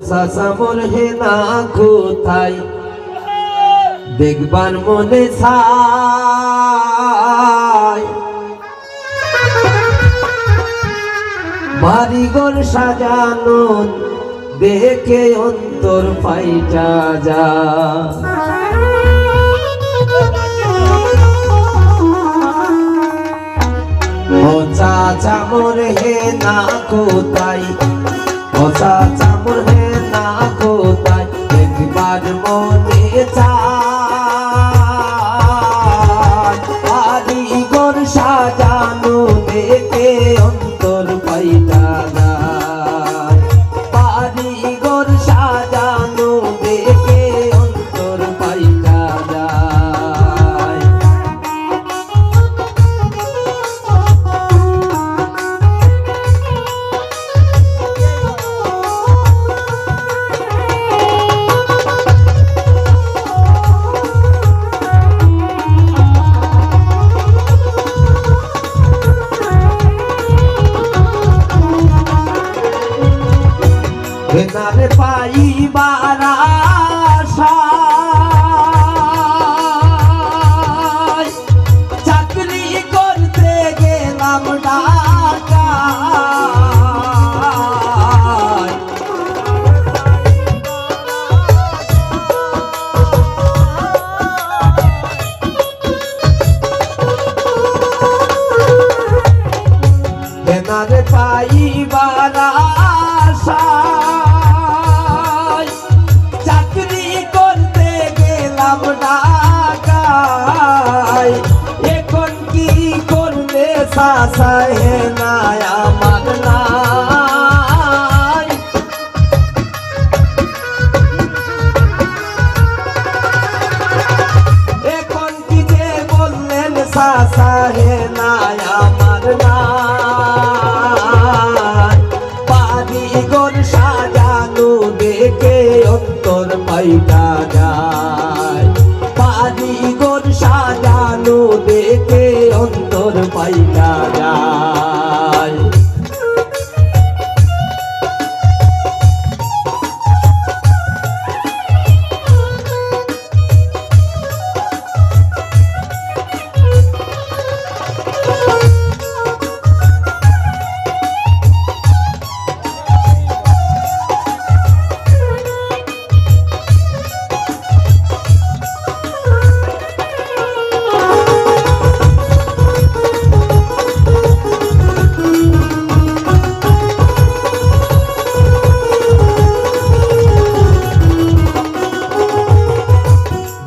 সাসামর হে না কোথায়? দেখবার মনে বাড়িঘর সাজানো দেখে অন্তর ফাইটা যা ও চাচা হে না কোথায়? ও চাচা হে না কোথায় একবার মনে চায় বাড়িঘর সাজানো দেখে অন্তর পাইটা যায় বাড়িঘর সাজানো দেখে ঘর সাজানো দেখে অন্তর যায়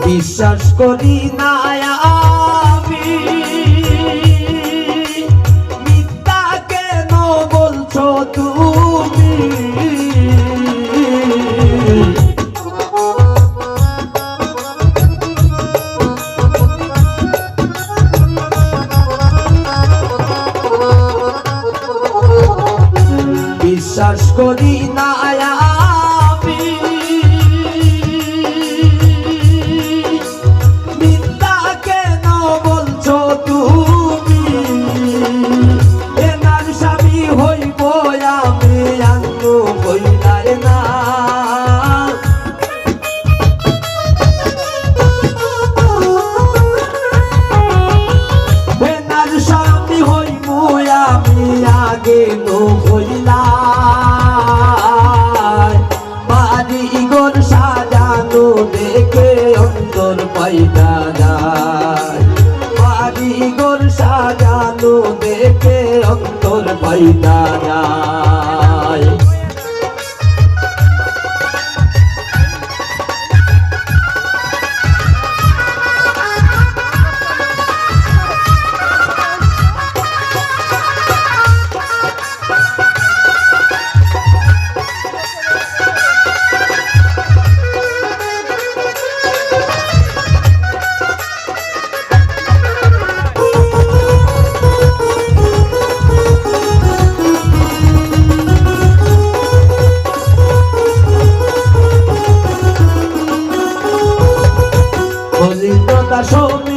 বিশ্বাস করি না আমি। মিথ্যা কেন বলছো তুমি? বিশ্বাস করি না অন্তর পাইটা যায়। বাড়ি ঘর সাজানো দেখে অন্তর পাইটা যায়। দাদা সমিত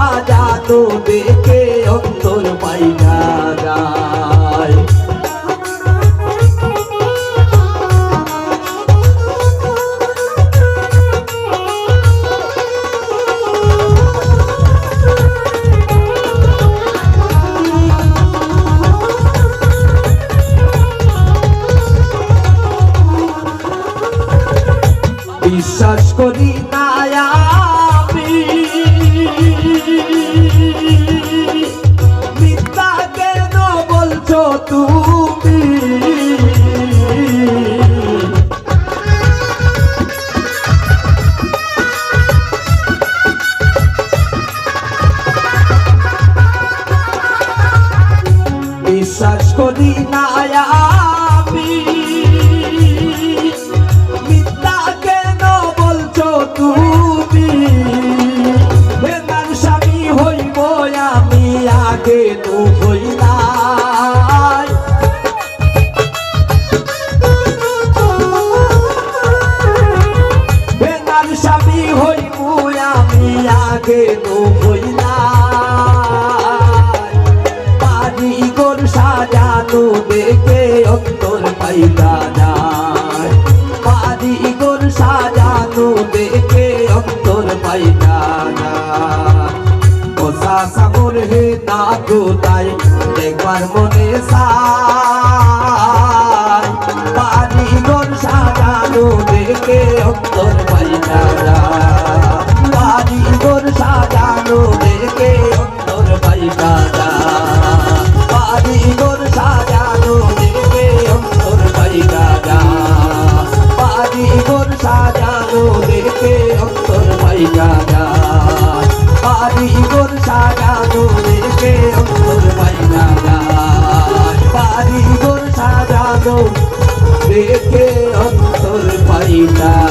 সাজা তো দেখে বিশ্বাস করি না আমি। মিথ্যা কেন বলছো তুমি? স্বামী হইব আমি আগে তু ঠিকানার বাড়ি গোল সাজানো দেখে তাই দেখবার মনে সাই। বাড়ি গোল সাজানো দেখে অন্তর सीता